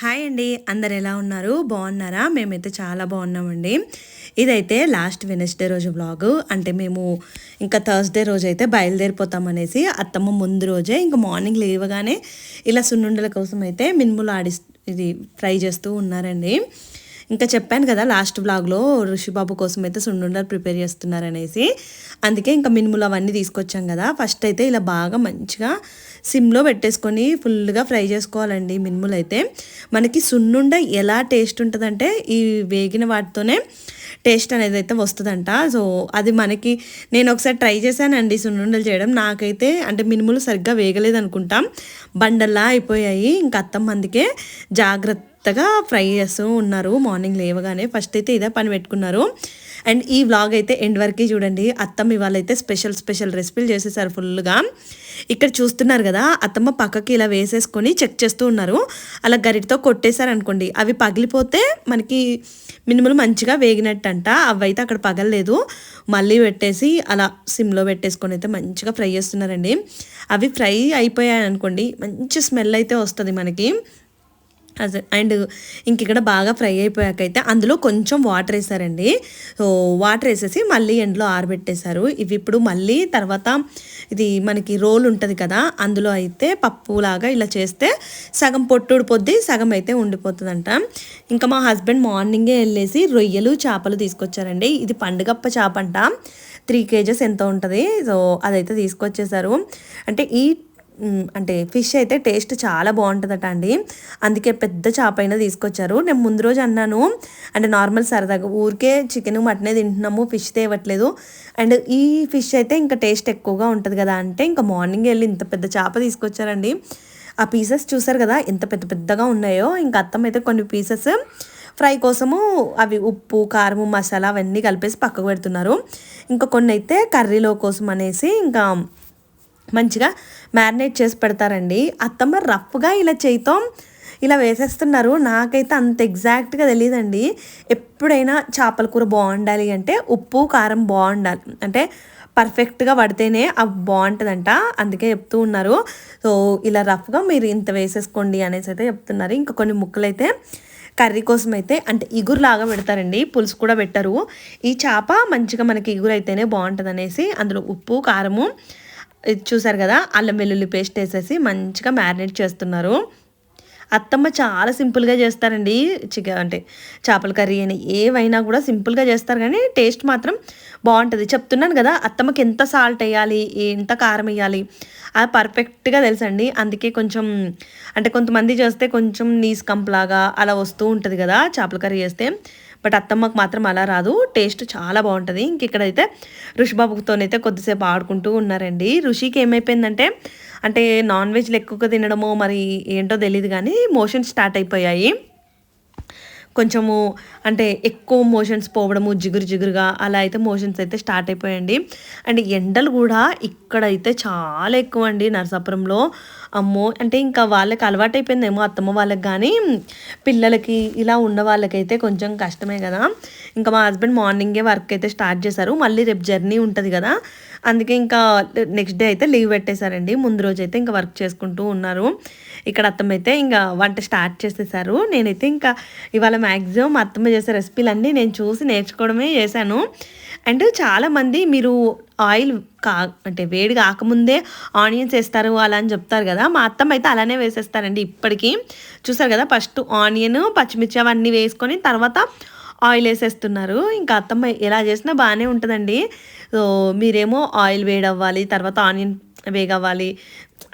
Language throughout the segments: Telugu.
హాయ్ అండి. అందరు ఎలా ఉన్నారు? బాగున్నారా? మేమైతే చాలా బాగున్నామండి. ఇదైతే లాస్ట్ వెనస్డే రోజు బ్లాగ్ అంటే మేము ఇంకా థర్స్డే రోజు అయితే బయలుదేరిపోతామనేసి అత్తమ్మ ముందు రోజే ఇంకా మార్నింగ్ లేవగానే ఇలా సున్నుండల కోసం అయితే మినుములు ఆడి ఇది ఫ్రై చేస్తూ ఉన్నారండి. ఇంకా చెప్పాను కదా లాస్ట్ బ్లాగ్లో ఋషిబాబు కోసం అయితే సున్నుండలు ప్రిపేర్ చేస్తున్నారనేసి. అందుకే ఇంకా మినుములు అవన్నీ తీసుకొచ్చాం కదా. ఫస్ట్ అయితే ఇలా బాగా మంచిగా సిమ్లో పెట్టేసుకొని ఫుల్గా ఫ్రై చేసుకోవాలండి మినుములు అయితే. మనకి సున్నుండ ఎలా టేస్ట్ ఉంటుందంటే ఈ వేగిన వాటితోనే టేస్ట్ అనేది అయితే వస్తుందంట. సో అది మనకి నేను ఒకసారి ట్రై చేశానండి సున్నుండలు చేయడం. నాకైతే అంటే మినుములు సరిగ్గా వేగలేదు అనుకుంటాం బండల్లా అయిపోయాయి. ఇంకా అత్తమ్మ అందుకే జాగ్రత్తగా ఫ్రై చేస్తూ ఉన్నారు. మార్నింగ్ లేవగానే ఫస్ట్ అయితే ఇదే పని పెట్టుకున్నారు. అండ్ ఈ వ్లాగ్ అయితే ఎండ్ వరకు చూడండి. అత్తమ్మ ఇవాళ అయితే స్పెషల్ స్పెషల్ రెసిపీలు చేసేసారు ఫుల్గా ఇక్కడ చూస్తున్నారు కదా అత్తమ్మ పక్కకి ఇలా వేసేసుకొని చెక్ చేస్తూ ఉన్నారు. అలా గరిటితో కొట్టేశారు అనుకోండి అవి పగిలిపోతే మనకి మినుములు మంచిగా వేగినట్టు అంట అవి అయితే అక్కడ పగలలేదు. మళ్ళీ పెట్టేసి అలా సిమ్లో పెట్టేసుకొని అయితే మంచిగా ఫ్రై చేస్తున్నారండి. అవి ఫ్రై అయిపోయాయి అనుకోండి మంచి స్మెల్ అయితే వస్తుంది మనకి. అండ్ ఇంక ఇక్కడ బాగా ఫ్రై అయిపోయాక అయితే అందులో కొంచెం వాటర్ వేసారండి. సో వాటర్ వేసేసి మళ్ళీ ఎండలో ఆరబెట్టేశారు. ఇవి ఇప్పుడు మళ్ళీ తర్వాత ఇది మనకి రోల్ ఉంటుంది కదా అందులో అయితే పప్పులాగా ఇలా చేస్తే సగం పొట్టుడు పొద్ది సగం అయితే ఉండిపోతుందంట. ఇంకా మా హస్బెండ్ మార్నింగే వెళ్ళేసి రొయ్యలు చేపలు తీసుకొచ్చారండి. ఇది పండుగప్ప చేప అంట. త్రీ కేజెస్ ఎంత ఉంటుంది? సో అదైతే తీసుకొచ్చేసారు అంటే ఈ అంటే ఫిష్ అయితే టేస్ట్ చాలా బాగుంటుందట అండి. అందుకే పెద్ద చేప అయినా తీసుకొచ్చారు. నేను ముందు రోజు అన్నాను అంటే నార్మల్ సరదాగా ఊరికే చికెన్ మటనే తింటున్నాము ఫిష్ తేవట్లేదు. అండ్ ఈ ఫిష్ అయితే ఇంకా టేస్ట్ ఎక్కువగా ఉంటుంది కదా అంటే ఇంకా మార్నింగ్ వెళ్ళి ఇంత పెద్ద చేప తీసుకొచ్చారండి. ఆ పీసెస్ చూసారు కదా ఎంత పెద్ద పెద్దగా ఉన్నాయో. ఇంకా అత్తం అయితే కొన్ని పీసెస్ ఫ్రై కోసము అవి ఉప్పు కారము మసాలా అవన్నీ కలిపేసి పక్కకు పెడుతున్నారు. ఇంకా కొన్ని అయితే కర్రీలో కోసం అనేసి ఇంకా మంచిగా మ్యారినేట్ చేసి పెడతారండి. అత్తమ్మ రఫ్గా ఇలా చేయితో ఇలా వేసేస్తున్నారు. నాకైతే అంత ఎగ్జాక్ట్గా తెలియదండి ఎప్పుడైనా చేపల కూర బాగుండాలి అంటే ఉప్పు కారం బాగుండాలి. అంటే పర్ఫెక్ట్గా పడితేనే అవి బాగుంటుందంట. అందుకే చెప్తూ ఉన్నారు. సో ఇలా రఫ్గా మీరు ఇంత వేసేసుకోండి అనేసి అయితే చెప్తున్నారు. ఇంకా కొన్ని ముక్కలు అయితే కర్రీ కోసం అయితే అంటే ఇగురులాగా పెడతారండి. పులుసు కూడా పెట్టరు. ఈ చేప మంచిగా మనకి ఇగురు అయితేనే బాగుంటుంది అనేసి అందులో ఉప్పు కారము చూసారు కదా అల్లం వెల్లుల్లి పేస్ట్ వేసేసి మంచిగా మ్యారినేట్ చేస్తున్నారు. అత్తమ్మ చాలా సింపుల్గా చేస్తారండి. చికెన్ అంటే చేపల కర్రీ అని ఏవైనా కూడా సింపుల్గా చేస్తారు కానీ టేస్ట్ మాత్రం బాగుంటుంది. చెప్తున్నాను కదా అత్తమ్మకి ఎంత సాల్ట్ వేయాలి ఎంత కారం వేయాలి అది పర్ఫెక్ట్గా తెలుసండి. అందుకే కొంచెం అంటే కొంతమంది చేస్తే కొంచెం నీస్ కంప్లాగా అలా వస్తూ ఉంటుంది కదా చేపల కర్రీ చేస్తే. బట్ అత్తమ్మకు మాత్రం అలా రాదు. టేస్ట్ చాలా బాగుంటుంది. ఇంక ఇక్కడైతే ఋషిబాబుతోనైతే కొద్దిసేపు ఆడుకుంటూ ఉన్నారండి. ఋషికి ఏమైపోయిందంటే అంటే నాన్ వెజ్లు ఎక్కువగా తినడమో మరి ఏంటో తెలియదు కానీ మోషన్ స్టార్ట్ అయిపోయాయి. కొంచెము అంటే ఎక్కువ మోషన్స్ పోవడము జిగురు జిగురుగా అలా అయితే మోషన్స్ అయితే స్టార్ట్ అయిపోయండి. అండ్ ఎండలు కూడా ఇక్కడైతే చాలా ఎక్కువ అండి నరసాపురంలో. అమ్మో! అంటే ఇంకా వాళ్ళకి అలవాటు అయిపోయిందేమో అత్తమ్మ వాళ్ళకి కానీ పిల్లలకి ఇలా ఉన్న వాళ్ళకైతే కొంచెం కష్టమే కదా. ఇంకా మా హస్బెండ్ మార్నింగే వర్క్ అయితే స్టార్ట్ చేశారు. మళ్ళీ రేపు జర్నీ ఉంటుంది కదా. అందుకే ఇంకా నెక్స్ట్ డే అయితే లీవ్ పెట్టేశారండి. ముందు రోజు అయితే ఇంకా వర్క్ చేసుకుంటూ ఉన్నారు. ఇక్కడ అత్తమ్మ అయితే ఇంకా వంట స్టార్ట్ చేసేసారు. నేనైతే ఇంకా ఇవాళ మ్యాక్సిమం మా అత్తమ్మ చేసే రెసిపీలన్నీ నేను చూసి నేర్చుకోవడమే చేశాను. అండ్ చాలామంది మీరు ఆయిల్ కా అంటే వేడి కాకముందే ఆనియన్స్ వేస్తారు అలా అని చెప్తారు కదా. మా అత్తమ్మ అయితే అలానే వేసేస్తారండి ఇప్పటికీ. చూసారు కదా ఫస్ట్ ఆనియన్ పచ్చిమిర్చి అవన్నీ వేసుకొని తర్వాత ఆయిల్ వేసేస్తున్నారు. ఇంకా అత్తమ్మ ఎలా చేసినా బాగానే ఉంటుందండి. సో మీరేమో ఆయిల్ వేడవ్వాలి తర్వాత ఆనియన్ వేగవ్వాలి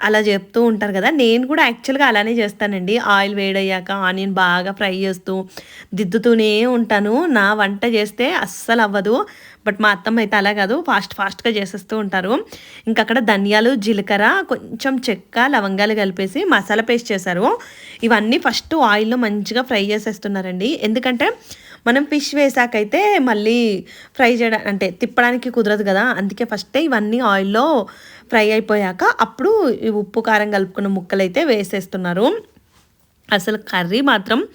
అలా చెప్తూ ఉంటారు కదా. నేను కూడా యాక్చువల్గా అలానే చేస్తానండి. ఆయిల్ వేడయ్యాక ఆనియన్ బాగా ఫ్రై చేస్తూ దిద్దుతూనే ఉంటాను. నా వంట చేస్తే అస్సలు అవ్వదు. బట్ మా అత్తమ్మ అయితే అలా కాదు. ఫాస్ట్ ఫాస్ట్గా చేసేస్తూ ఉంటారు. ఇంకా అక్కడ ధనియాలు జీలకర్ర కొంచెం చెక్క లవంగాలు కలిపేసి మసాలా పేస్ట్ చేశారు. ఇవన్నీ ఫస్ట్ ఆయిల్లో మంచిగా ఫ్రై చేసేస్తున్నారండి. ఎందుకంటే మనం ఫిష్ వేసాకైతే మళ్ళీ ఫ్రై చేయడం అంటే తిప్పడానికి కుదరదు కదా. అందుకే ఫస్టే ఇవన్నీ ఆయిల్లో ఫ్రై అయిపోయాక అప్పుడు ఈ ఉప్పు కారం కలుపుకున్న ముక్కలు అయితే వేసేస్తున్నారు. అసలు కర్రీ మాత్రం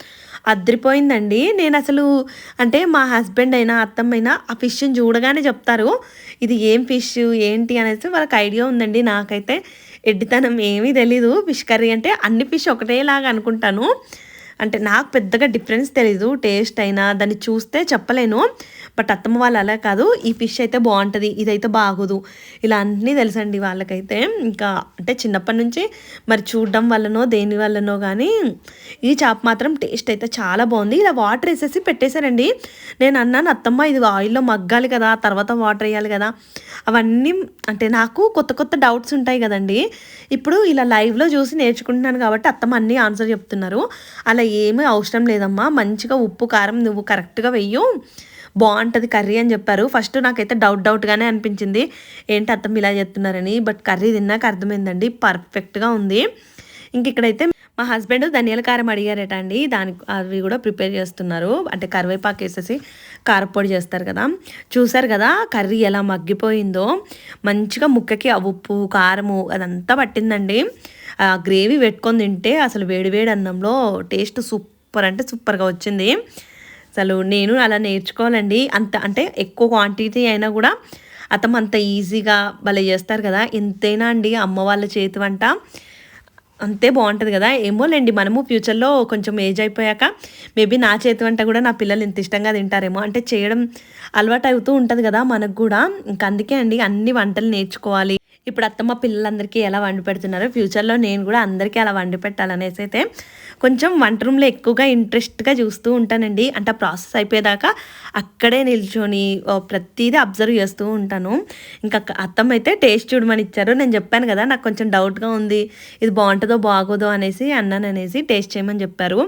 అద్రిపోయిందండి. నేను అసలు అంటే మా హస్బెండ్ అయినా అత్తమ్మ అయినా ఆ ఫిష్ని చూడగానే చెప్తారు ఇది ఏం ఫిష్? ఏంటి? అనేసి వాళ్ళకి ఐడియా ఉందండి. నాకైతే ఎడ్డితనం ఏమీ తెలీదు. ఫిష్ కర్రీ అంటే అన్ని ఫిష్ ఒకటేలాగా అనుకుంటాను. అంటే నాకు పెద్దగా డిఫరెన్స్ తెలీదు టేస్ట్ అయినా దాన్ని చూస్తే చెప్పలేను. బట్ అత్తమ్మ వాళ్ళు అలా కాదు ఈ ఫిష్ అయితే బాగుంటుంది ఇదైతే బాగోదు. ఇలా అన్నీ తెలుసండి వాళ్ళకైతే. ఇంకా అంటే చిన్నప్పటి నుంచి మరి చూడడం వల్లనో దేని వల్లనో కానీ ఈ చేప మాత్రం టేస్ట్ అయితే చాలా బాగుంది. ఇలా వాటర్ వేసేసి పెట్టేశారండి. నేను అన్నాను అత్తమ్మ ఇది ఆయిల్లో మగ్గాలి కదా తర్వాత వాటర్ వేయాలి కదా. అవన్నీ అంటే నాకు కొత్త కొత్త డౌట్స్ ఉంటాయి కదండి. ఇప్పుడు ఇలా లైవ్లో చూసి నేర్చుకుంటున్నాను కాబట్టి అత్తమ్మ అన్నీ ఆన్సర్ చెప్తున్నారు. అలా ఏమీ అవసరం లేదమ్మా. మంచిగా ఉప్పు కారం నువ్వు కరెక్ట్గా వెయ్యు. బాగుంటుంది కర్రీ అని చెప్పారు. ఫస్ట్ నాకైతే డౌట్ డౌట్గానే అనిపించింది. ఏంటి అర్థం ఇలా చెప్తున్నారని బట్ కర్రీ తిన్నాక అర్థమైందండి. పర్ఫెక్ట్గా ఉంది. ఇంక ఇక్కడైతే మా హస్బెండ్ ధనియాల కారం అడిగారట అండి. దానికి అవి కూడా ప్రిపేర్ చేస్తున్నారు. అంటే కరివేపాకు వేసేసి కారపొడి చేస్తారు కదా. చూసారు కదా కర్రీ ఎలా మగ్గిపోయిందో. మంచిగా ముక్కకి ఆ ఉప్పు కారము అదంతా పట్టిందండి. గ్రేవీ పెట్టుకొని తింటే అసలు వేడివేడి అన్నంలో టేస్ట్ సూపర్ అంటే సూపర్గా వచ్చింది. అసలు నేను అలా నేర్చుకోవాలండి. అంత అంటే ఎక్కువ క్వాంటిటీ అయినా కూడా అతను అంత ఈజీగా భలే చేస్తారు కదా. ఎంతైనా అండి అమ్మ వాళ్ళ చేతి వంట. అంతే బాగుంటుంది కదా. ఏమోలేండి మనము ఫ్యూచర్లో కొంచెం ఏజ్ అయిపోయాక మేబీ నా చేతి వంట కూడా నా పిల్లలు ఇంత ఇష్టంగా తింటారేమో. అంటే చేయడం అలవాటు అవుతూ ఉంటుంది కదా మనకు కూడా. ఇంక అందుకే అండి అన్ని వంటలు నేర్చుకోవాలి. ఇప్పుడు అత్తమ్మ పిల్లలందరికీ ఎలా వండి పెడుతున్నారో ఫ్యూచర్లో నేను కూడా అందరికీ అలా వండి పెట్టాలనేసి అయితే కొంచెం వంట రూమ్లో ఎక్కువగా ఇంట్రెస్ట్గా చూస్తూ ఉంటానండి. అంటే ప్రాసెస్ అయిపోయేదాకా అక్కడే నిల్చొని ప్రతిదీ అబ్జర్వ్ చేస్తూ ఉంటాను. ఇంకా అత్తమ్మ అయితే టేస్ట్ చూడమని ఇచ్చారు. నేను చెప్పాను కదా నాకు కొంచెం డౌట్గా ఉంది. ఇది బాగుంటుందో బాగోదో అనేసి అన్నాను అనేసి టేస్ట్ చేయమని చెప్పారు.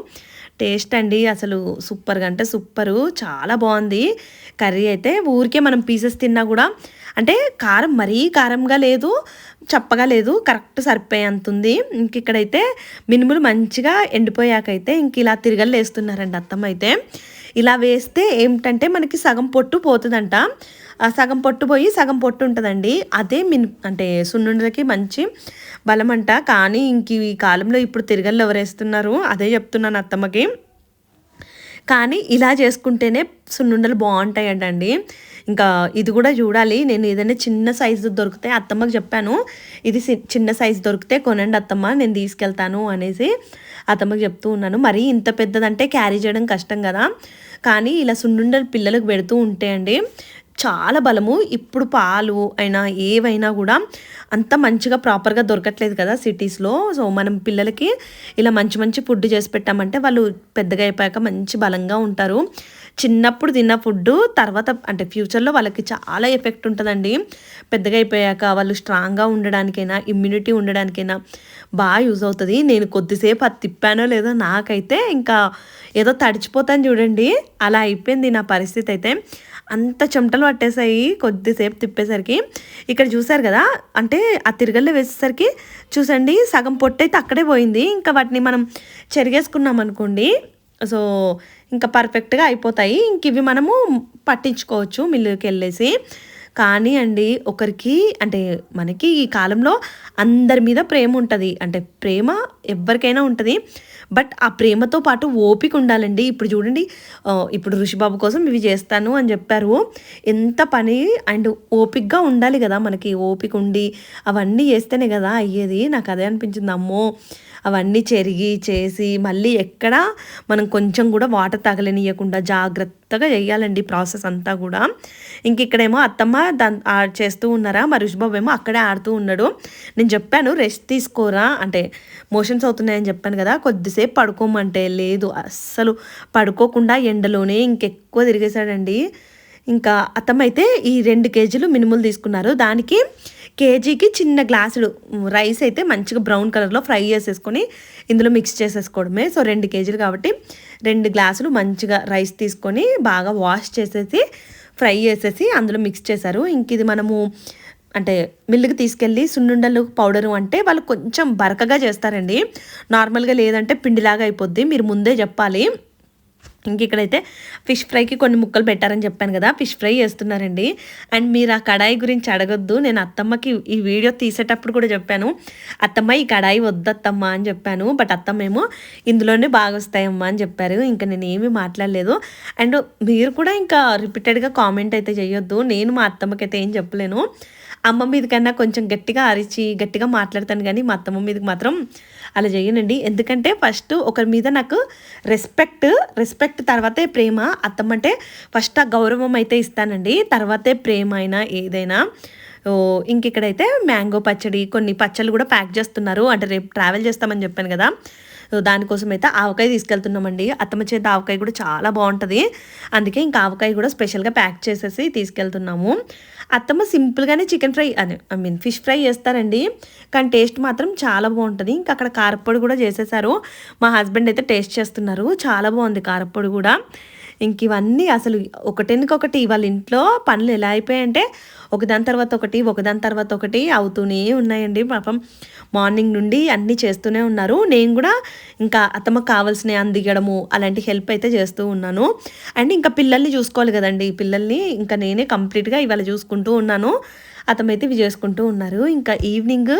టేస్ట్ అండి అసలు సూపర్గా అంటే సూపరు. చాలా బాగుంది. కర్రీ అయితే ఊరికే మనం పీసెస్ తిన్నా కూడా అంటే కారం మరీ కారంగా లేదు చప్పగా లేదు కరెక్ట్ సరిపోయేంత ఉంది ఇంక ఇక్కడైతే మినుములు మంచిగా ఎండిపోయాకైతే ఇంక ఇలా తిరగలు వేస్తున్నారండి అత్తమ్మ అయితే. ఇలా వేస్తే ఏమిటంటే మనకి సగం పొట్టు పోతుందంట. సగం పొట్టు పోయి సగం పొట్టు ఉంటుందండి. అదే మిన్ అంటే సున్నుండలకి మంచి బలం అంట కానీ ఇంక ఈ కాలంలో ఇప్పుడు తిరగల్లో ఎవరేస్తున్నారు అదే చెప్తున్నాను అత్తమ్మకి. కానీ ఇలా చేసుకుంటేనే సున్నుండలు బాగుంటాయండి ఇంకా ఇది కూడా చూడాలి. నేను ఏదైనా చిన్న సైజు దొరికితే అత్తమ్మకి చెప్పాను. ఇది చిన్న సైజు దొరికితే కొనండి అత్తమ్మ నేను తీసుకెళ్తాను అనేసి అత్తమ్మకి చెప్తూ ఉన్నాను. మరీ ఇంత పెద్దదంటే క్యారీ చేయడం కష్టం కదా. కానీ ఇలా సున్నుండలు పిల్లలకు పెడుతూ ఉంటే అండి చాలా బలము. ఇప్పుడు పాలు అయినా ఏవైనా కూడా అంత మంచిగా ప్రాపర్గా దొరకట్లేదు కదా సిటీస్లో. సో మనం పిల్లలకి ఇలా మంచి మంచి ఫుడ్ చేసి పెట్టామంటే వాళ్ళు పెద్దగా అయిపోయాక మంచి బలంగా ఉంటారు. చిన్నప్పుడు తిన్న ఫుడ్ తర్వాత అంటే ఫ్యూచర్లో వాళ్ళకి చాలా ఎఫెక్ట్ ఉంటుందండి. పెద్దగా అయిపోయాక వాళ్ళు స్ట్రాంగ్గా ఉండడానికైనా ఇమ్యూనిటీ ఉండడానికైనా బాగా యూజ్ అవుతుంది. నేను కొద్దిసేపు అది తిప్పానో లేదో నాకైతే ఇంకా ఏదో తడిచిపోతాను చూడండి. అలా అయిపోయింది నా పరిస్థితి అయితే. అంత చెమటలు పట్టేసాయి. కొద్దిసేపు తిప్పేసరికి ఇక్కడ చూసారు కదా అంటే ఆ తిరగల్లో వేసేసరికి చూసండి సగం పొట్టయితే అక్కడే పోయింది. ఇంకా వాటిని మనం చెరిగేసుకున్నాం అనుకోండి. సో ఇంకా పర్ఫెక్ట్గా అయిపోతాయి. ఇంక ఇవి మనము పట్టించుకోవచ్చు మిల్లుకి వెళ్ళేసి. కానీ అండి ఒకరికి అంటే మనకి ఈ కాలంలో అందరి మీద ప్రేమ ఉంటుంది. అంటే ప్రేమ ఎవరికైనా ఉంటుంది. బట్ ఆ ప్రేమతో పాటు ఓపిక ఉండాలండి. ఇప్పుడు చూడండి ఇప్పుడు ఋషిబాబు కోసం ఇవి చేస్తాను అని చెప్పారు. ఎంత పని అండ్ ఓపిక్గా ఉండాలి కదా మనకి. ఓపిక ఉండి అవన్నీ చేస్తేనే కదా అయ్యేది. నాకు అదే అనిపించింది. అమ్మో అవన్నీ చెరిగి చేసి మళ్ళీ ఎక్కడ మనం కొంచెం కూడా వాటర్ తగలనియకుండా జాగ్రత్తగా చేయాలండి ప్రాసెస్ అంతా కూడా. ఇంక ఇక్కడేమో అత్తమ్మ దాని చేస్తూ ఉన్నారా మరి రుషిబాబు ఏమో అక్కడే ఆడుతూ ఉన్నాడు. నేను చెప్పాను రెస్ట్ తీసుకోరా. అంటే మోషన్స్ అవుతున్నాయని చెప్పాను కదా కొద్దిసేపు పడుకోమంటే. లేదు అస్సలు పడుకోకుండా ఎండలోనే ఇంకెక్కువ తిరిగేశాడండి. ఇంకా అత్తమ్మ ఈ రెండు కేజీలు మినుములు తీసుకున్నారు. దానికి కేజీకి చిన్న గ్లాసులు. రైస్ అయితే మంచిగా బ్రౌన్ కలర్లో ఫ్రై చేసేసుకొని ఇందులో మిక్స్ చేసేసుకోవడమే. సో రెండు కేజీలు కాబట్టి రెండు గ్లాసులు మంచిగా రైస్ తీసుకొని బాగా వాష్ చేసేసి ఫ్రై చేసేసి అందులో మిక్స్ చేశారు. ఇంక ఇది మనము అంటే మిల్లుకి తీసుకెళ్ళి సున్నుండలు పౌడరు అంటే వాళ్ళు కొంచెం బరకగా చేస్తారండి. నార్మల్గా లేదంటే పిండిలాగా అయిపోద్ది. మీరు ముందే చెప్పాలి. ఇంక ఇక్కడైతే ఫిష్ ఫ్రైకి కొన్ని ముక్కలు పెట్టారని చెప్పాను కదా ఫిష్ ఫ్రై చేస్తున్నారండి. అండ్ మీరు ఆ కడాయి గురించి అడగొద్దు నేను అత్తమ్మకి ఈ వీడియో తీసేటప్పుడు కూడా చెప్పాను. అత్తమ్మ ఈ కడాయి వద్దత్తమ్మ అని చెప్పాను బట్ అత్తమ్మ ఏమో ఇందులోనే బాగా వస్తాయమ్మా అని చెప్పారు ఇంకా నేను ఏమీ మాట్లాడలేదు. అండ్ మీరు కూడా ఇంకా రిపీటెడ్గా కామెంట్ అయితే చేయొద్దు నేను మా అత్తమ్మకి అయితే ఏం చెప్పలేను. అమ్మ మీద కన్నా కొంచెం గట్టిగా అరిచి గట్టిగా మాట్లాడతాను కానీ మా అత్తమ్మ మీదకి మాత్రం అలా చేయనండి ఎందుకంటే ఫస్ట్ ఒకరి మీద నాకు రెస్పెక్ట్ రెస్పెక్ట్ తర్వాతే ప్రేమ అత్తమ్మ అంటే ఫస్ట్ ఆ గౌరవం అయితే ఇస్తానండి. తర్వాతే ప్రేమ అయినా ఏదైనా. ఇంక ఇక్కడైతే మ్యాంగో పచ్చడి కొన్ని పచ్చళ్ళు కూడా ప్యాక్ చేస్తున్నారు. అంటే రేపు ట్రావెల్ చేస్తామని చెప్పాను కదా. దానికోసం అయితే ఆవకాయ తీసుకెళ్తున్నామండి. అత్తమ్మ చేత ఆవకాయ కూడా చాలా బాగుంటుంది. అందుకే ఇంకా ఆవకాయ కూడా స్పెషల్గా ప్యాక్ చేసేసి తీసుకెళ్తున్నాము. అత్తమ్మ సింపుల్గానే చికెన్ ఫ్రై అని ఐ మీన్ ఫిష్ ఫ్రై చేస్తారండి. కానీ టేస్ట్ మాత్రం చాలా బాగుంటుంది. ఇంకా అక్కడ కారప్పొడి కూడా చేసేసారు. మా హస్బెండ్ అయితే టేస్ట్ చేస్తున్నారు. చాలా బాగుంది కారప్పొడి కూడా. ఇంక ఇవన్నీ అసలు ఒకటికొకటి వాళ్ళ ఇంట్లో పనులు ఎలా అయిపోయాయంటే ఒకదాని తర్వాత ఒకటి ఒకదాని తర్వాత ఒకటి అవుతూనే ఉన్నాయండి పాపం. మార్నింగ్ నుండి అన్నీ చేస్తూనే ఉన్నారు. నేను కూడా ఇంకా అత్తమ్మకు కావాల్సినవి అందిగడము అలాంటి హెల్ప్ అయితే చేస్తూ ఉన్నాను. అండ్ ఇంకా పిల్లల్ని చూసుకోవాలి కదండి. పిల్లల్ని ఇంకా నేనే కంప్లీట్గా ఇవాళ చూసుకుంటూ ఉన్నాను. అతమైతే ఇవి చేసుకుంటూ ఉన్నారు. ఇంకా ఈవినింగ్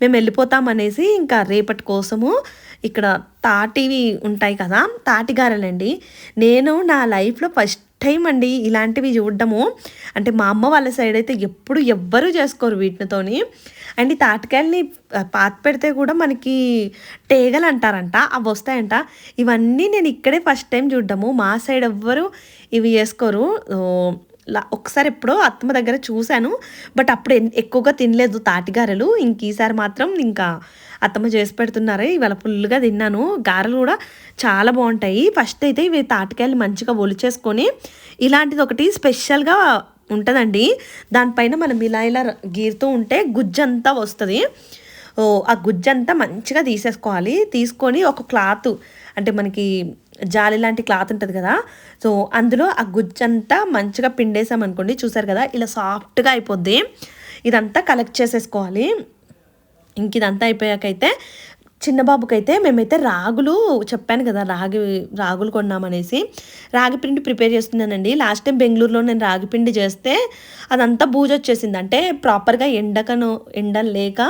మేము వెళ్ళిపోతాం అనేసి ఇంకా రేపటి కోసము ఇక్కడ తాటివి ఉంటాయి కదా తాటిగారలండి. నేను నా లైఫ్లో ఫస్ట్ టైం అండి ఇలాంటివి చూడడము. అంటే మా అమ్మ వాళ్ళ సైడ్ అయితే ఎప్పుడు ఎవ్వరూ చేసుకోరు వీటితోని. అండ్ ఈ తాటికాయలని పాత పెడితే కూడా మనకి టేగలు అంటారంట అవి వస్తాయంట. ఇవన్నీ నేను ఇక్కడే ఫస్ట్ టైం చూడడము. మా సైడ్ ఎవ్వరు ఇవి చేసుకోరు. ఒకసారి ఎప్పుడో అత్తమ్మ దగ్గర చూశాను బట్ అప్పుడు ఎక్కువగా తినలేదు తాటిగారెలు. ఇంక ఈసారి మాత్రం ఇంకా అత్తమ్మ చేసి పెడుతున్నారు ఇవాళ ఫుల్గా తిన్నాను. గారెలు కూడా చాలా బాగుంటాయి. ఫస్ట్ అయితే ఇవి తాటికాయలు మంచిగా ఒలిచేసుకొని ఇలాంటిది ఒకటి స్పెషల్గా ఉంటుందండి. దానిపైన మనం ఇలా ఇలా గీరుతూ ఉంటే గుజ్జంతా వస్తుంది. ఓ ఆ గుజ్జంతా మంచిగా తీసేసుకోవాలి. తీసుకొని ఒక క్లాత్ అంటే మనకి జాలి లాంటి క్లాత్ ఉంటుంది కదా. సో అందులో ఆ గుజ్జంతా మంచిగా పిండేసామనుకోండి చూసారు కదా ఇలా సాఫ్ట్గా అయిపోద్ది. ఇదంతా కలెక్ట్ చేసేసుకోవాలి. ఇంక ఇదంతా అయిపోయాకైతే చిన్నబాబుకైతే మేమైతే రాగులు చెప్పాను కదా రాగి రాగులు కొన్నామనేసి. రాగి పిండి ప్రిపేర్ చేస్తున్నానండి. లాస్ట్ టైం బెంగళూరులో నేను రాగి పిండి చేస్తే అదంతా బూజు వచ్చేసింది. అంటే ప్రాపర్గా ఎండకను ఎండ లేక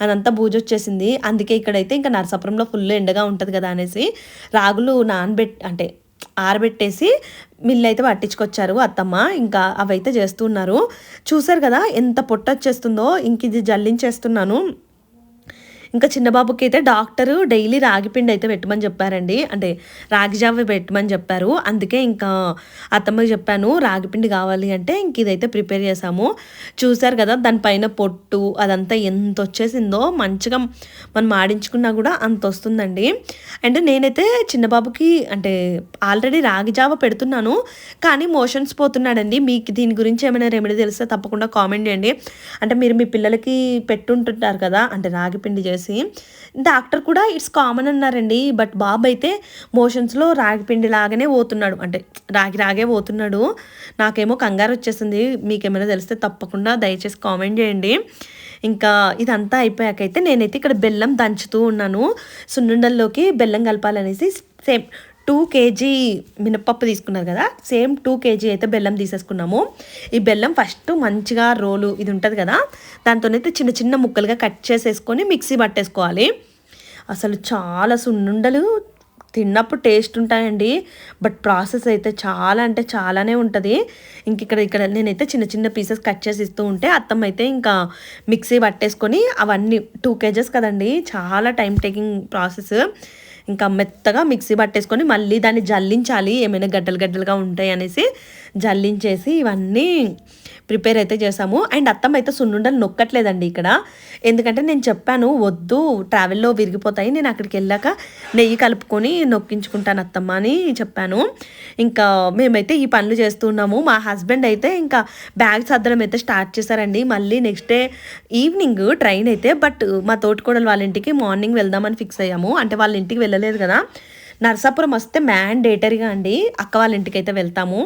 అదంతా బూజు వచ్చేసింది. అందుకే ఇక్కడైతే ఇంకా నరసాపురంలో ఫుల్ ఎండగా ఉంటుంది కదా అనేసి రాగులు నానబెట్ అంటే ఆరబెట్టేసి మిల్లు అయితే పట్టించుకొచ్చారు అత్తమ్మ. ఇంకా అవైతే చేస్తున్నారు చూసారు కదా ఎంత పొట్ట వచ్చేస్తుందో ఇంక ఇది జల్లించేస్తున్నాను. ఇంకా చిన్న బాబుకి అయితే డాక్టరు డైలీ రాగి పిండి అయితే పెట్టమని చెప్పారండి. అంటే రాగి జావ పెట్టమని చెప్పారు. అందుకే ఇంకా అత్తమ్మకి చెప్పాను రాగిపిండి కావాలి అంటే ఇంక ఇదైతే ప్రిపేర్ చేసాము చూసారు కదా దానిపైన పొట్టు అదంతా ఎంత వచ్చేసిందో మంచిగా మనం ఆడించుకున్నా కూడా అంత వస్తుందండి. అండ్ నేనైతే చిన్న బాబుకి అంటే ఆల్రెడీ రాగి జావ పెడుతున్నాను కానీ మోషన్స్ పోతున్నాడండి. మీకు దీని గురించి ఏమైనా రెమెడీ తెలిస్తే తప్పకుండా కామెంట్ చేయండి. అంటే మీరు మీ పిల్లలకి పెట్టుంటుంటారు కదా అంటే రాగి పిండి చేసి డాక్టర్ కూడా ఇట్స్ కామన్ అన్నారండి. బట్ బాబు అయితే మోషన్స్లో రాగి పిండి లాగానే పోతున్నాడు. అంటే రాగి రాగే పోతున్నాడు. నాకేమో కంగారు వచ్చేసింది. మీకేమైనా తెలిస్తే తప్పకుండా దయచేసి కామెంట్ చేయండి. ఇంకా ఇదంతా అయిపోయాకైతే నేనైతే ఇక్కడ బెల్లం దంచుతూ ఉన్నాను. సున్నుండల్లోకి బెల్లం కలపాలనేసి సేమ్ టూ కేజీ మినపప్పు తీసుకున్నారు కదా సేమ్ టూ కేజీ అయితే బెల్లం తీసేసుకున్నాము. ఈ బెల్లం ఫస్ట్ మంచిగా రోలు ఇది ఉంటుంది కదా దాంతోనైతే చిన్న చిన్న ముక్కలుగా కట్ చేసేసుకొని మిక్సీ పట్టేసుకోవాలి. అసలు చాలా సున్నుండలు తిన్నప్పుడు టేస్ట్ ఉంటాయండి బట్ ప్రాసెస్ అయితే చాలా అంటే చాలానే ఉంటుంది. ఇంక ఇక్కడ ఇక్కడ నేనైతే చిన్న చిన్న పీసెస్ కట్ చేసి ఇస్తూ ఉంటే అత్తమ్మ అయితే ఇంకా మిక్సీ పట్టేసుకొని అవన్నీ టూ కేజెస్ కదండి చాలా టైం టేకింగ్ ప్రాసెస్. ఇంకా మెత్తగా మిక్సీ పట్టేసుకొని మళ్ళీ దాన్ని జల్లించాలి. ఏమైనా గడ్డలు గడ్డలుగా ఉంటాయి అనేసి జల్లించేసి ఇవన్నీ ప్రిపేర్ అయితే చేసాము అండ్ అత్తమ్మ అయితే సున్నుండలు నొక్కట్లేదండి ఇక్కడ. ఎందుకంటే నేను చెప్పాను వద్దు ట్రావెల్లో విరిగిపోతాయి. నేను అక్కడికి వెళ్ళాక నెయ్యి కలుపుకొని నొక్కించుకుంటాను అత్తమ్మ అని చెప్పాను. ఇంకా మేమైతే ఈ పనులు చేస్తున్నాము మా హస్బెండ్ అయితే ఇంకా బ్యాగ్ సర్దడం అయితే స్టార్ట్ చేశారండి. మళ్ళీ నెక్స్ట్ డే ఈవినింగ్ ట్రైన్ అయితే బట్ మా తోటికోడలు వాళ్ళ ఇంటికి మార్నింగ్ వెళ్దామని ఫిక్స్ అయ్యాము. అంటే వాళ్ళ ఇంటికి వెళ్ళలేదు కదా. నర్సాపురం వస్తే మ్యాండేటరీగా అండి. అక్క వాళ్ళ ఇంటికి అయితే వెళ్తాము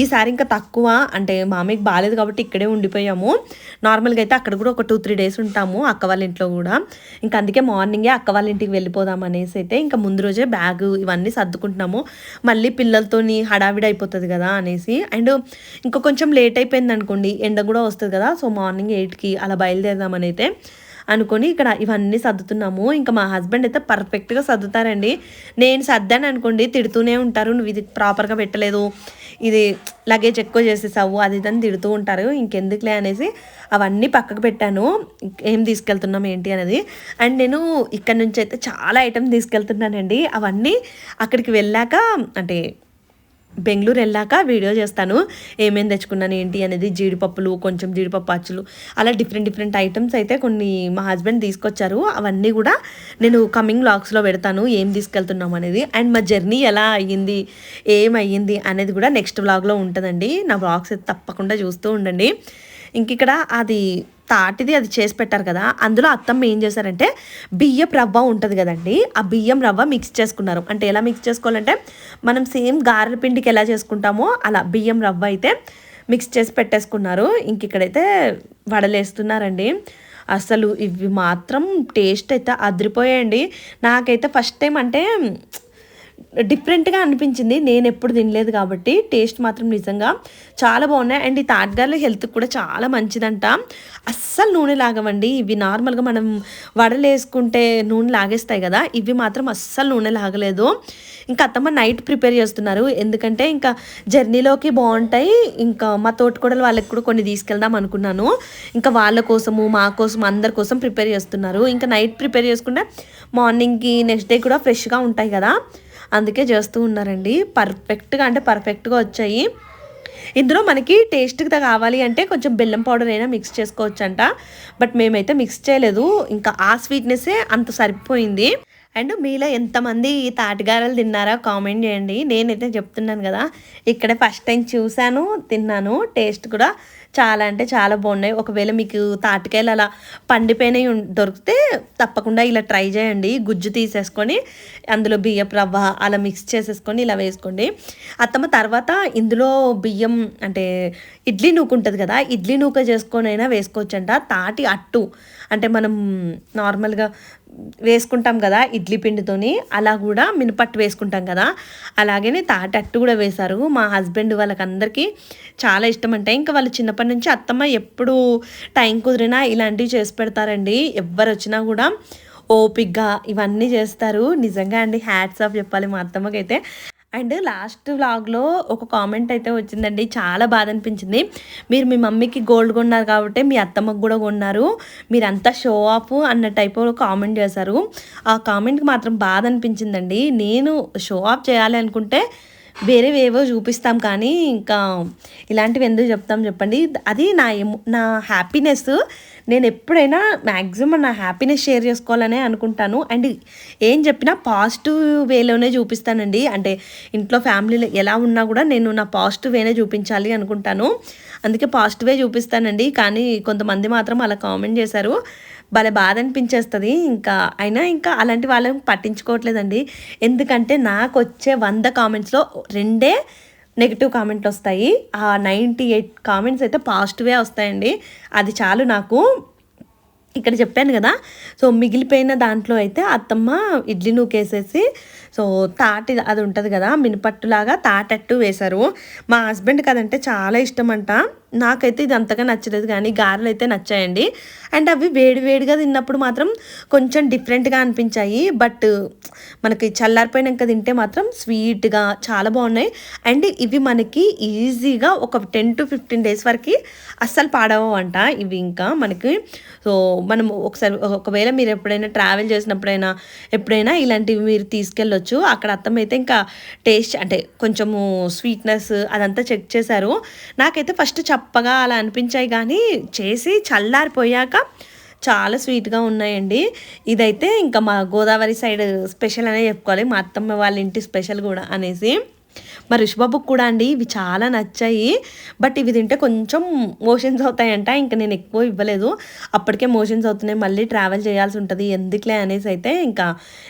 ఈసారి ఇంకా తక్కువ. అంటే మామయ్యకి బాగాలేదు కాబట్టి ఇక్కడే ఉండిపోయాము. నార్మల్గా అయితే అక్కడ కూడా ఒక టూ త్రీ డేస్ ఉంటాము అక్క వాళ్ళ ఇంట్లో కూడా. ఇంకా అందుకే మార్నింగే అక్క వాళ్ళ ఇంటికి వెళ్ళిపోదాం అనేసి అయితే ఇంకా ముందు రోజే బ్యాగ్ ఇవన్నీ సర్దుకుంటున్నాము. మళ్ళీ పిల్లలతోని హడావిడి అయిపోతుంది కదా అనేసి. అండ్ ఇంకా కొంచెం లేట్ అయిపోయింది అనుకోండి. ఎండ కూడా వస్తుంది కదా. సో మార్నింగ్ ఎయిట్కి అలా బయలుదేరదామని అయితే అనుకొని ఇక్కడ ఇవన్నీ సర్దుతున్నాము. ఇంకా మా హస్బెండ్ అయితే పర్ఫెక్ట్గా సర్దుతారండి. నేను సర్దాను అనుకోండి తిడుతూనే ఉంటారు. నువ్వు ఇది ప్రాపర్గా పెట్టలేదు. ఇది లగేజ్ ఎక్కువ చేసేసావు అది ఇదని తిడుతూ ఉంటారు. ఇంకెందుకులే అనేసి అవన్నీ పక్కకు పెట్టాను. ఏం తీసుకెళ్తున్నాం ఏంటి అనేది. అండ్ నేను ఇక్కడ నుంచి అయితే చాలా ఐటమ్ తీసుకెళ్తున్నానండి. అవన్నీ అక్కడికి వెళ్ళాక అంటే బెంగళూరు వెళ్ళాక వీడియో చేస్తాను. ఏమేమి తెచ్చుకున్నాను ఏంటి అనేది జీడిపప్పులు కొంచెం జీడిపప్పు అచ్చులు అలా డిఫరెంట్ డిఫరెంట్ ఐటమ్స్ అయితే కొన్ని మా హస్బెండ్ తీసుకొచ్చారు. అవన్నీ కూడా నేను కమింగ్ లాక్స్లో పెడతాను ఏం తీసుకెళ్తున్నాం అనేది. అండ్ మా జర్నీ ఎలా అయ్యింది ఏం అయ్యింది అనేది కూడా నెక్స్ట్ బ్లాగ్లో ఉంటుందండి. నా బ్లాగ్స్ అయితే తప్పకుండా చూస్తూ ఉండండి. ఇంక ఇక్కడ అది తాటిది అది చేసి పెట్టారు కదా అందులో అత్తమ్మ ఏం చేశారంటే బియ్యం రవ్వ ఉంటుంది కదండి ఆ బియ్యం రవ్వ మిక్స్ చేసుకున్నారు. అంటే ఎలా మిక్స్ చేసుకోవాలంటే మనం సేమ్ గారెల పిండికి ఎలా చేసుకుంటామో అలా బియ్యం రవ్వ అయితే మిక్స్ చేసి పెట్టేసుకున్నారు. ఇంక ఇక్కడైతే వడలేస్తున్నారండి. అసలు ఇవి మాత్రం టేస్ట్ అయితే అదిరిపోయాయండి. నాకైతే ఫస్ట్ టైం అంటే డిఫరెంట్గా అనిపించింది. నేను ఎప్పుడు తినలేదు కాబట్టి టేస్ట్ మాత్రం నిజంగా చాలా బాగున్నాయి. అండ్ ఈ తాటగారలు హెల్త్కి కూడా చాలా మంచిదంట. అస్సలు నూనె లాగవండి. ఇవి నార్మల్గా మనం వడలు వేసుకుంటే నూనె లాగేస్తాయి కదా ఇవి మాత్రం అస్సలు నూనె లాగలేదు. ఇంకా అత్తమ్మ నైట్ ప్రిపేర్ చేస్తున్నారు. ఎందుకంటే ఇంకా జర్నీలోకి బాగుంటాయి. ఇంకా మా తోటకూడలు వాళ్ళకి కూడా కొన్ని తీసుకెళ్దాం అనుకున్నాను. ఇంకా వాళ్ళ కోసము మా కోసం అందరి కోసం ప్రిపేర్ చేస్తున్నారు. ఇంకా నైట్ ప్రిపేర్ చేసుకుంటే మార్నింగ్కి నెక్స్ట్ డే కూడా ఫ్రెష్గా ఉంటాయి కదా. అందుకే చేస్తూ ఉన్నారండి. పర్ఫెక్ట్గా అంటే పర్ఫెక్ట్గా వచ్చాయి. ఇందులో మనకి టేస్ట్గా కావాలి అంటే కొంచెం బెల్లం పౌడర్ అయినా మిక్స్ చేసుకోవచ్చు అంట బట్ మేమైతే మిక్స్ చేయలేదు. ఇంకా ఆ స్వీట్నెస్సే అంత సరిపోయింది. అండ్ మీలో ఎంతమంది ఈ తాటిగారలు తిన్నారా కామెంట్ చేయండి. నేనైతే చెప్తున్నాను కదా. ఇక్కడే ఫస్ట్ టైం చూశాను తిన్నాను. టేస్ట్ కూడా చాలా అంటే చాలా బాగున్నాయి. ఒకవేళ మీకు తాటికాయలు అలా పండిపోయినవి దొరికితే తప్పకుండా ఇలా ట్రై చేయండి. గుజ్జు తీసేసుకొని అందులో బియ్యపు రవ్వ అలా మిక్స్ చేసేసుకొని ఇలా వేసుకోండి. అత్తమ్మ తర్వాత ఇందులో బియ్యం అంటే ఇడ్లీ నూక ఉంటుంది కదా ఇడ్లీ నూక చేసుకొని అయినా వేసుకోవచ్చంట. తాటి అట్టు అంటే మనం నార్మల్గా వేసుకుంటాం కదా ఇడ్లీ పిండితోని అలా కూడా మినపట్టు వేసుకుంటాం కదా. అలాగనే తాటట్టు కూడా వేశారు. మా హస్బెండ్ వాళ్ళకందరికీ చాలా ఇష్టం అంటే ఇంకా వాళ్ళు చిన్నప్పటి నుంచి అత్తమ్మ ఎప్పుడు టైం కుదిరినా ఇలాంటివి చేసి పెడతారండి. ఎవ్వరు వచ్చినా కూడా ఓపిక్గా ఇవన్నీ చేస్తారు. నిజంగా అండి హ్యాట్స్ ఆఫ్ చెప్పాలి మా అత్తమ్మకైతే. అండ్ లాస్ట్ వ్లాగ్లో ఒక కామెంట్ అయితే వచ్చిందండి. చాలా బాధ అనిపించింది మీరు మీ మమ్మీకి గోల్డ్ కొన్నారు కాబట్టి మీ అత్తమ్మకు కూడా కొన్నారు. మీరంతా షో ఆఫ్ అన్న టైప్ కామెంట్ చేశారు. ఆ కామెంట్కి మాత్రం బాధ అనిపించిందండి నేను షో ఆఫ్ చేయాలి అనుకుంటే వేరేవేవో చూపిస్తాం కానీ ఇంకా ఇలాంటివి ఎందుకు చెప్తాం చెప్పండి. అది నా నా హ్యాపీనెస్ నేను ఎప్పుడైనా మ్యాక్సిమం నా హ్యాపీనెస్ షేర్ చేసుకోవాలనే అనుకుంటాను. అండ్ ఏం చెప్పినా పాజిటివ్ వేలోనే చూపిస్తానండి. అంటే ఇంట్లో ఫ్యామిలీలో ఎలా ఉన్నా కూడా నేను నా పాజిటివ్ వేనే చూపించాలి అనుకుంటాను. అందుకే పాజిటివే చూపిస్తానండి. కానీ కొంతమంది మాత్రం అలా కామెంట్ చేశారు. భలే బాధ అనిపించేస్తుంది ఇంకా అయినా ఇంకా అలాంటి వాళ్ళని పట్టించుకోవట్లేదండి. ఎందుకంటే నాకు వచ్చే వంద కామెంట్స్లో రెండే నెగిటివ్ కామెంట్లు వస్తాయి. ఆ నైంటీ ఎయిట్ కామెంట్స్ అయితే పాజిటివే వస్తాయండి. అది చాలు నాకు. ఇక్కడ చెప్పాను కదా. సో మిగిలిపోయిన దాంట్లో అయితే అత్తమ్మ ఇడ్లీ నూకేసేసి సో తాటి అది ఉంటుంది కదా మినపట్టులాగా తాటట్టు వేశారు. మా హస్బెండ్కి కదంటే చాలా ఇష్టం అంట నాకైతే ఇది అంతగా నచ్చలేదు కానీ గారెలు అయితే నచ్చాయండి. అండ్ అవి వేడి వేడిగా తిన్నప్పుడు మాత్రం కొంచెం డిఫరెంట్గా అనిపించాయి. బట్ మనకి చల్లారిపోయినాక తింటే మాత్రం స్వీట్గా చాలా బాగున్నాయి. అండ్ ఇవి మనకి ఈజీగా ఒక టెన్ టు ఫిఫ్టీన్ డేస్ వరకు అస్సలు పాడవు అంట ఇవి ఇంకా మనకి. సో మనం ఒకసారి ఒకవేళ మీరు ఎప్పుడైనా ట్రావెల్ చేసినప్పుడైనా ఎప్పుడైనా ఇలాంటివి మీరు తీసుకెళ్ళొచ్చు. అక్కడ అత్తమ్మ అయితే ఇంకా టేస్ట్ అంటే కొంచెము స్వీట్నెస్ అదంతా చెక్ చేశారు. నాకైతే ఫస్ట్ చప్పగా అలా అనిపించాయి కానీ చేసి చల్లారిపోయాక చాలా స్వీట్గా ఉన్నాయండి. ఇదైతే ఇంకా మా గోదావరి సైడ్ స్పెషల్ అనే చెప్పుకోవాలి. మా అత్తమ్మ వాళ్ళ ఇంటి స్పెషల్ కూడా అనేసి. మా రిషిబాబుకి కూడా అండి ఇవి చాలా నచ్చాయి. బట్ ఇవి తింటే కొంచెం మోషన్స్ అవుతాయంట. ఇంకా నేను ఎక్కువ ఇవ్వలేదు. అప్పటికే మోషన్స్ అవుతున్నాయి. మళ్ళీ ట్రావెల్ చేయాల్సి ఉంటుంది. ఎందుకులే అనేసి అయితే ఇంకా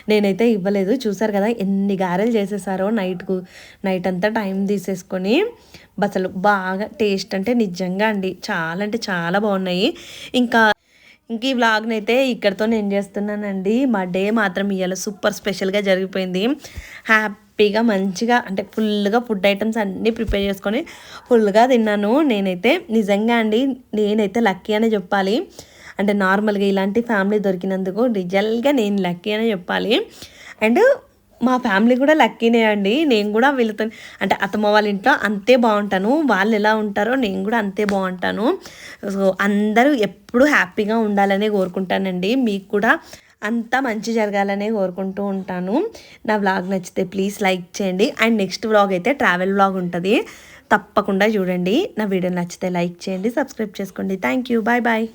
నేనైతే ఇవ్వలేదు. చూసారు కదా ఎన్ని గారెలు చేసేసారో నైట్కు. నైట్ అంతా టైం తీసేసుకొని అసలు బాగా టేస్ట్ అంటే నిజంగా అండి చాలా అంటే చాలా బాగున్నాయి. ఇంకా ఇంక ఈ వ్లాగ్ని అయితే ఇక్కడితో నేను చేస్తున్నానండి. మా డే మాత్రం ఇవాళ సూపర్ స్పెషల్గా జరిగిపోయింది. హ్యాపీ హ్యాపీగా మంచిగా అంటే ఫుల్గా ఫుడ్ ఐటమ్స్ అన్నీ ప్రిపేర్ చేసుకొని ఫుల్గా తిన్నాను. నేనైతే నిజంగా అండి నేనైతే లక్కీ అనే చెప్పాలి. అంటే నార్మల్గా ఇలాంటి ఫ్యామిలీ దొరికినందుకు రిజల్గా నేను లక్కీ అనే చెప్పాలి. అండ్ మా ఫ్యామిలీ కూడా లక్కీనే అండి. నేను కూడా వీళ్ళతో అంటే అత్తమ్మ వాళ్ళ ఇంట్లో అంతే బాగుంటాను. వాళ్ళు ఎలా ఉంటారో నేను కూడా అంతే బాగుంటాను. సో అందరూ ఎప్పుడూ హ్యాపీగా ఉండాలని కోరుకుంటానండి. మీకు కూడా అంతా మంచి జరగాలనే కోరుకుంటూ ఉంటాను. నా వ్లాగ్ నచ్చితే ప్లీజ్ లైక్ చేయండి. అండ్ నెక్స్ట్ వ్లాగ్ అయితే ట్రావెల్ వ్లాగ్ ఉంటుంది. తప్పకుండా చూడండి. నా వీడియో నచ్చితే లైక్ చేయండి సబ్స్క్రైబ్ చేసుకోండి. Thank you bye bye